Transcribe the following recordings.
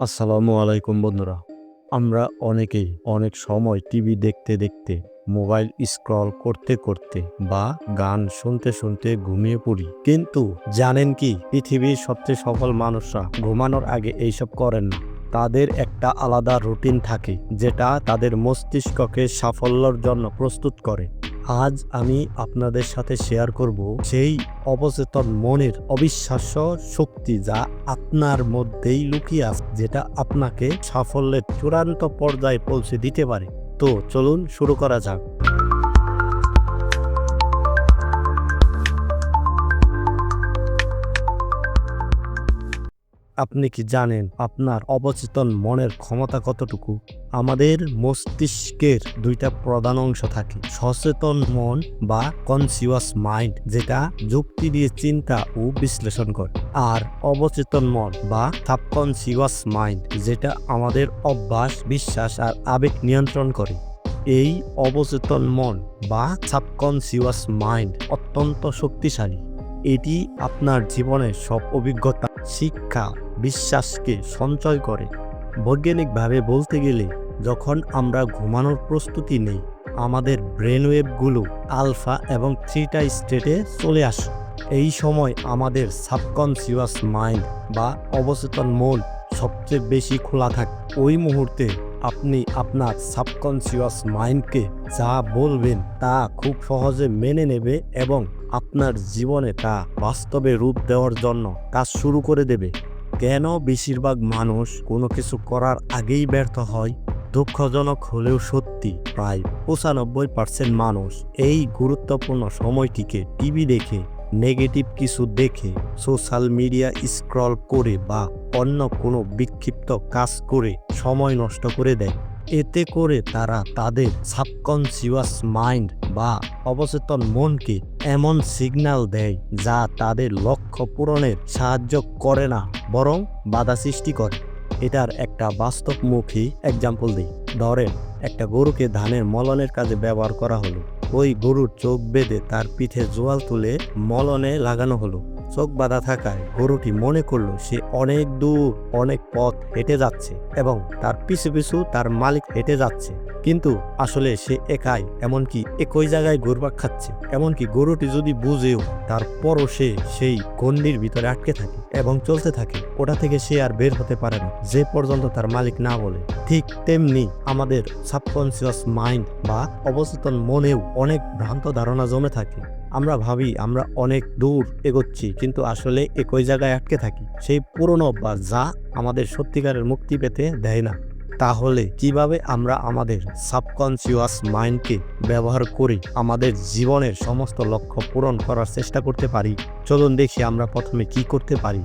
আসসালামু আলাইকুম বন্ধুরা। আমরা অনেকেই অনেক সময় টিভি দেখতে দেখতে, মোবাইল স্ক্রল করতে করতে বা গান শুনতে শুনতে ঘুমিয়ে পড়ি। কিন্তু জানেন কি, পৃথিবীর সবচেয়ে সফল মানুষরা ঘুমানোর আগে এইসব করেন না। তাদের একটা আলাদা রুটিন থাকে, যেটা তাদের মস্তিষ্ককে সাফল্যর জন্য প্রস্তুত করে। আজ আমি আপনাদের সাথে শেয়ার করব সেই অবচেতন মনের অবিশ্বাস্য শক্তি যা আপনার মধ্যেই লুকিয়ে আছে, যেটা আপনাকে সাফল্যের চূড়ান্ত পর্যায়ে পৌঁছে দিতে পারে। তো চলুন শুরু করা যাক। আপনি কি জানেন আপনার অবচেতন মনের ক্ষমতা কতটুকু? আমাদের মস্তিষ্কের দুইটা প্রধান অংশ থাকে, সচেতন মন বা কনসিয়াস মাইন্ড যেটা যুক্তি দিয়ে চিন্তা ও বিশ্লেষণ করে, আর অবচেতন মন বা সাবকনসিয়াস মাইন্ড যেটা আমাদের অভ্যাস, বিশ্বাস আর আবেগ নিয়ন্ত্রণ করে। এই অবচেতন মন বা সাবকনসিয়াস মাইন্ড অত্যন্ত শক্তিশালী। এটি আপনার জীবনের সব অভিজ্ঞতা, শিক্ষা বিশ্বাসকে সঞ্চয় করে। বৈজ্ঞানিকভাবে বলতে গেলে, যখন আমরা ঘুমানোর প্রস্তুতি নেই, আমাদের ব্রেনওয়েভগুলো আলফা এবং থ্রিটা স্টেটে চলে আসে। এই সময় আমাদের সাবকনসিয়াস মাইন্ড বা অবচেতন মন সবচেয়ে বেশি খোলা থাকে। ওই মুহূর্তে আপনি আপনার সাবকনসিয়াস মাইন্ডকে যা বলবেন তা খুব সহজে মেনে নেবে এবং আপনার জীবনে তা বাস্তবে রূপ দেওয়ার জন্য কাজ শুরু করে দেবে। কেন বেশিরভাগ মানুষ কোনো কিছু করার আগেই ব্যর্থ হয়? দুঃখজনক হলেও সত্যি, প্রায় পঁচানব্বই পার্সেন্ট মানুষ এই গুরুত্বপূর্ণ সময়টিকে টিভি দেখে, নেগেটিভ কিছু দেখে, সোশ্যাল মিডিয়া স্ক্রল করে বা অন্য কোনো বিক্ষিপ্ত কাজ করে সময় নষ্ট করে দেয়। এতে করে তারা তাদের সাবকনসিয়াস মাইন্ড বা অবচেতন মনকে এমন সিগন্যাল দেয় যা তাদের লক্ষ্য পূরণের সাহায্য করে না। বরং বাধা সৃষ্টি করে। এটার একটা বাস্তবমুখী এক্সাম্পল দিই। ধরেন, একটা গরুকে ধানের মলনের কাজে ব্যবহার করা হলো। ওই গরুর চোখ বেঁধে তার পিঠে জোয়াল তুলে মলনে লাগানো হলো। চোখ বাঁধা থাকায় গরুটি মনে করল সে অনেক দূর, অনেক পথ হেঁটে যাচ্ছে এবং তার পিছু পিছু তার মালিক হেঁটে যাচ্ছে। কিন্তু আসলে সে একাই, এমনকি একই জায়গায় ঘুরপাক খাচ্ছে। এমনকি গরুটি যদি বুঝেও, তারপরও সে সেই গণ্ডির ভিতরে আটকে থাকে এবং চলতে থাকে। ওটা থেকে সে আর বের হতে পারে না, যে পর্যন্ত তার মালিক না বলে। ঠিক তেমনি আমাদের সাবকনসিয়াস মাইন্ড বা অবচেতন মনেও অনেক ভ্রান্ত ধারণা জমে থাকে। আমরা ভাবি, আমরা অনেক দূর এগোচ্ছি, কিন্তু আসলে একই জায়গায় আটকে থাকি। সেই পুরনো অভ্যাস যা আমাদের সত্যিকারের মুক্তি পেতে দেয় না। তাহলে কীভাবে আমরা আমাদের সাবকনসিয়াস মাইন্ডকে ব্যবহার করে আমাদের জীবনের সমস্ত লক্ষ্য পূরণ করার চেষ্টা করতে পারি? চলুন দেখি আমরা প্রথমে কি করতে পারি।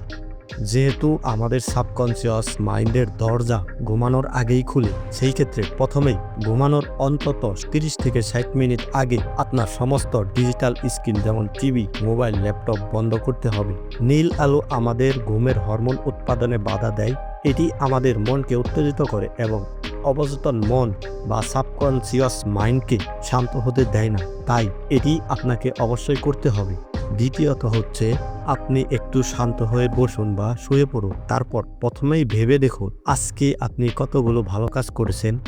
যেহেতু আমাদের সাবকনসিয়াস মাইন্ডের দরজা ঘুমানোর আগেই খুলে, সেই ক্ষেত্রে প্রথমেই ঘুমানোর অন্তত তিরিশ থেকে ষাট মিনিট আগে আপনার সমস্ত ডিজিটাল স্ক্রিন যেমন টিভি, মোবাইল, ল্যাপটপ বন্ধ করতে হবে। নীল আলো আমাদের ঘুমের হরমোন উৎপাদনে বাধা দেয় এটি আমাদের মনকে উত্তেজিত করে এবং অবচেতন মন বা সাবকনসিয়াস মাইন্ডকে শান্ত হতে দেয় না। তাই এটি আপনাকে অবশ্যই করতে হবে। দ্বিতীয়ত হচ্ছে, আপনি একটু শান্ত হয়ে বসুন বা শুয়ে পড়ুন। তারপর প্রথমেই ভেবে দেখুন, আজকে আপনি কতগুলো ভালো কাজ করেছেন?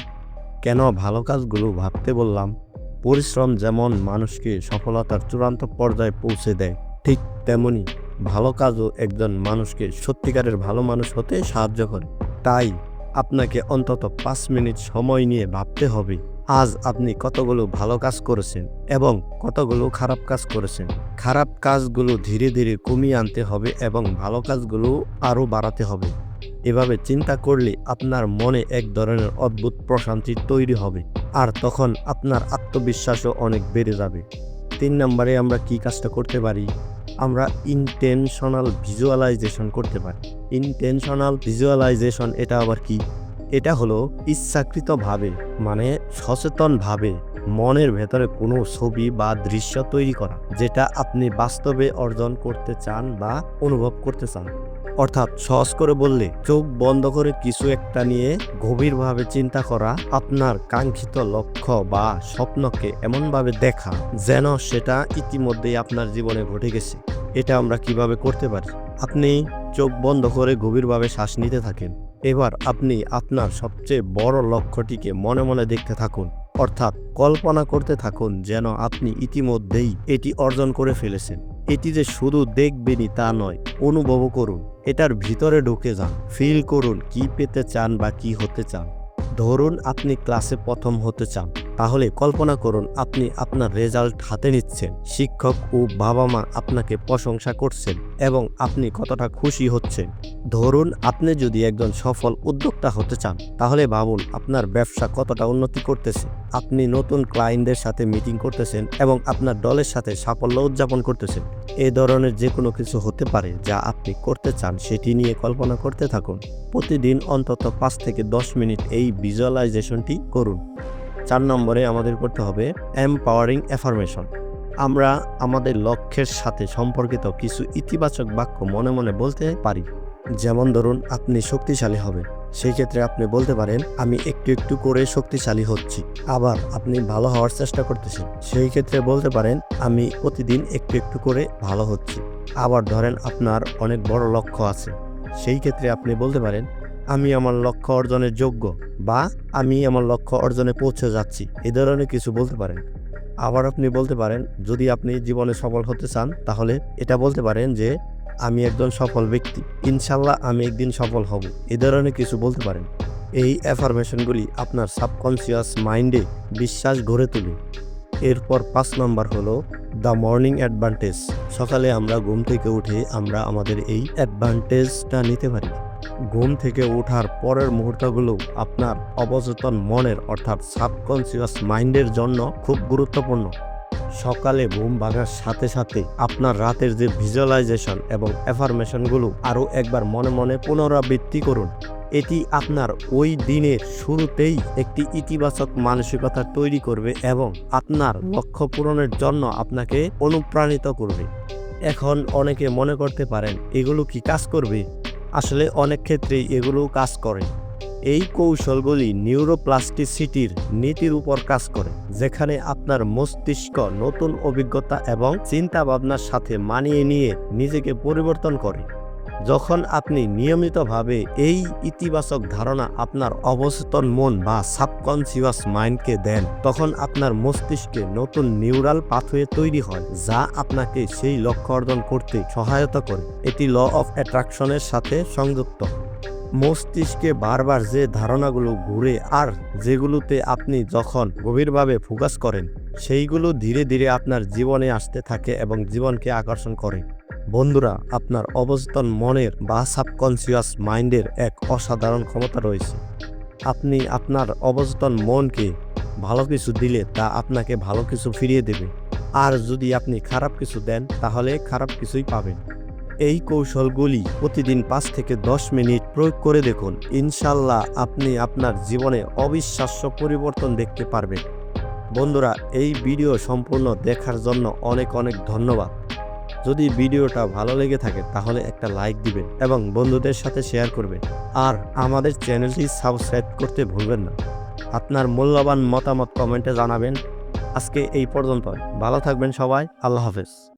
কেন ভালো কাজগুলো ভাবতে বললাম? পরিশ্রম যেমন মানুষকে সফলতার চূড়ান্ত পর্যায়ে পৌঁছে দেয়, ঠিক তেমনি ভালো কাজও একজন মানুষকে সত্যিকারের ভালো মানুষ হতে সাহায্য করে। তাই আপনাকে অন্তত পাঁচ মিনিট সময় নিয়ে ভাবতে হবে, আজ আপনি কতগুলো ভালো কাজ করেছেন এবং কতগুলো খারাপ কাজ করেছেন। খারাপ কাজগুলো ধীরে ধীরে কমিয়ে আনতে হবে এবং ভালো কাজগুলো আরও বাড়াতে হবে। এভাবে চিন্তা করলে আপনার মনে এক ধরনের অদ্ভুত প্রশান্তি তৈরি হবে আর তখন আপনার আত্মবিশ্বাসও অনেক বেড়ে যাবে। তিন নম্বরে আমরা কি কাজটা করতে পারি? আমরা ইনটেনশনাল ভিজুয়ালাইজেশন করতে পারি। ইনটেনশনাল ভিজুয়ালাইজেশন এটা আবার কি? এটা হলো ইচ্ছাকৃতভাবে মানে সচেতনভাবে মনের ভেতরে কোনো ছবি বা দৃশ্য তৈরি করা, যেটা আপনি বাস্তবে অর্জন করতে চান বা অনুভব করতে চান। অর্থাৎ সহজ করে বললে, চোখ বন্ধ করে কিছু একটা নিয়ে গভীরভাবে চিন্তা করা আপনার কাঙ্ক্ষিত লক্ষ্য বা স্বপ্নকে এমনভাবে দেখা যেন সেটা ইতিমধ্যেই আপনার জীবনে ঘটে গেছে। এটা আমরা কীভাবে করতে পারি? আপনি চোখ বন্ধ করে গভীরভাবে শ্বাস নিতে থাকেন। এবার আপনি আপনার সবচেয়ে বড় লক্ষ্যটিকে মনে মনে দেখতে থাকুন। অর্থাৎ কল্পনা করতে থাকুন যেন আপনি ইতিমধ্যেই এটি অর্জন করে ফেলেছেন। এটি যে শুধু দেখবেনই তা নয়, অনুভব করুন, এটার ভিতরে ঢুকে যান ফিল করুন, কি পেতে চান বা কি হতে চান। ধরুন আপনি ক্লাসে প্রথম হতে চান। তাহলে কল্পনা করুন আপনি আপনার রেজাল্ট হাতে নিচ্ছেন। শিক্ষক ও বাবা মা আপনাকে প্রশংসা করছেন এবং আপনি কতটা খুশি হচ্ছেন। ধরুন আপনি যদি একজন সফল উদ্যোক্তা হতে চান, তাহলে ভাবুন আপনার ব্যবসা কতটা উন্নতি করতেছে। আপনি নতুন ক্লায়েন্টদের সাথে মিটিং করতেছেন এবং আপনার দলের সাথে সাফল্য উদযাপন করতেছেন। এ ধরনের যে কোনো কিছু হতে পারে যা আপনি করতে চান সেটি নিয়ে কল্পনা করতে থাকুন। প্রতিদিন অন্তত পাঁচ থেকে দশ মিনিট এই ভিজুয়ালাইজেশনটি করুন। চার নম্বরে আমাদের করতে হবে এমপাওয়ারিং অ্যাফার্মেশন আমরা আমাদের লক্ষ্যের সাথে সম্পর্কিত কিছু ইতিবাচক বাক্য মনে মনে বলতে পারি। যেমন ধরুন, আপনি শক্তিশালী হবেন। সেই ক্ষেত্রে আপনি বলতে পারেন, আমি একটু একটু করে শক্তিশালী হচ্ছি। আবার আপনি ভালো হওয়ার চেষ্টা করতেছেন। সেই ক্ষেত্রে বলতে পারেন, আমি প্রতিদিন একটু একটু করে ভালো হচ্ছি। আবার ধরেন, আপনার অনেক বড় লক্ষ্য আছে। সেই ক্ষেত্রে আপনি বলতে পারেন আমি আমার লক্ষ্য অর্জনের যোগ্য বা আমি আমার লক্ষ্য অর্জনে পৌঁছে যাচ্ছি। এ ধরনের কিছু বলতে পারেন। আবার আপনি বলতে পারেন, যদি আপনি জীবনে সফল হতে চান, তাহলে এটা বলতে পারেন যে, আমি একজন সফল ব্যক্তি। ইনশাল্লাহ আমি একদিন সফল হব। এ ধরনের কিছু বলতে পারেন। এই অ্যাফার্মেশনগুলি আপনার সাবকনসিয়াস মাইন্ডে বিশ্বাস গড়ে তোলে। এরপর পাঁচ নম্বর হলো দ্য মর্নিং অ্যাডভান্টেজ সকালে আমরা ঘুম থেকে উঠে আমরা আমাদের এই অ্যাডভান্টেজটা নিতে পারি। ঘুম থেকে ওঠার পরের মুহূর্তগুলো আপনার অবচেতন মনের অর্থাৎ সাবকনসিয়াস মাইন্ডের জন্য খুব গুরুত্বপূর্ণ। সকালে ঘুম ভাঙার সাথে সাথে আপনার রাতের যে ভিজুয়ালাইজেশন এবং অ্যাফার্মেশনগুলো আরও একবার মনে মনে পুনরাবৃত্তি করুন। এটি আপনার ওই দিনের শুরুতেই একটি ইতিবাচক মানসিকতা তৈরি করবে এবং আপনার লক্ষ্য পূরণের জন্য আপনাকে অনুপ্রাণিত করবে। এখন অনেকে মনে করতে পারেন, এগুলো কি কাজ করবে? আসলে অনেক ক্ষেত্রেই এগুলো কাজ করে। এই কৌশলগুলি নিউরোপ্লাস্টিসিটির নীতির উপর কাজ করে, যেখানে আপনার মস্তিষ্ক নতুন অভিজ্ঞতা এবং চিন্তাভাবনার সাথে মানিয়ে নিয়ে নিজেকে পরিবর্তন করে। যখন আপনি নিয়মিতভাবে এই ইতিবাচক ধারণা আপনার অবচেতন মন বা সাবকনসিয়াস মাইন্ডকে দেন, তখন আপনার মস্তিষ্কে নতুন নিউরাল পাথওয়ে তৈরি হয়, যা আপনাকে সেই লক্ষ্য অর্জন করতে সহায়তা করে। এটি ল অফ অ্যাট্রাকশনের সাথে সংযুক্ত। মস্তিষ্কে বারবার যে ধারণাগুলো ঘুরে আর যেগুলোতে আপনি যখন গভীরভাবে ফোকাস করেন, সেইগুলো ধীরে ধীরে আপনার জীবনে আসতে থাকে এবং জীবনকে আকর্ষণ করে। বন্ধুরা, আপনার অবচেতন মনের বা সাবকনসিয়াস মাইন্ডের এক অসাধারণ ক্ষমতা রয়েছে। আপনি আপনার অবচেতন মনকে ভালো কিছু দিলে তা আপনাকে ভালো কিছু ফিরিয়ে দেবে। আর যদি আপনি খারাপ কিছু দেন, তাহলে খারাপ কিছুই পাবেন। এই কৌশলগুলি প্রতিদিন পাঁচ থেকে দশ মিনিট প্রয়োগ করে দেখুন। ইনশাল্লাহ আপনি আপনার জীবনে অবিশ্বাস্য পরিবর্তন দেখতে পারবেন। বন্ধুরা, এই ভিডিও সম্পূর্ণ দেখার জন্য অনেক অনেক ধন্যবাদ। যদি ভিডিওটা ভালো লেগে থাকে, তাহলে একটা লাইক দিবেন এবং বন্ধুদের সাথে শেয়ার করবেন। আর আমাদের চ্যানেলটি সাবস্ক্রাইব করতে ভুলবেন না। আপনার মূল্যবান মতামত কমেন্টে জানাবেন। আজকে এই পর্যন্ত। ভালো থাকবেন সবাই। আল্লাহ হাফেজ।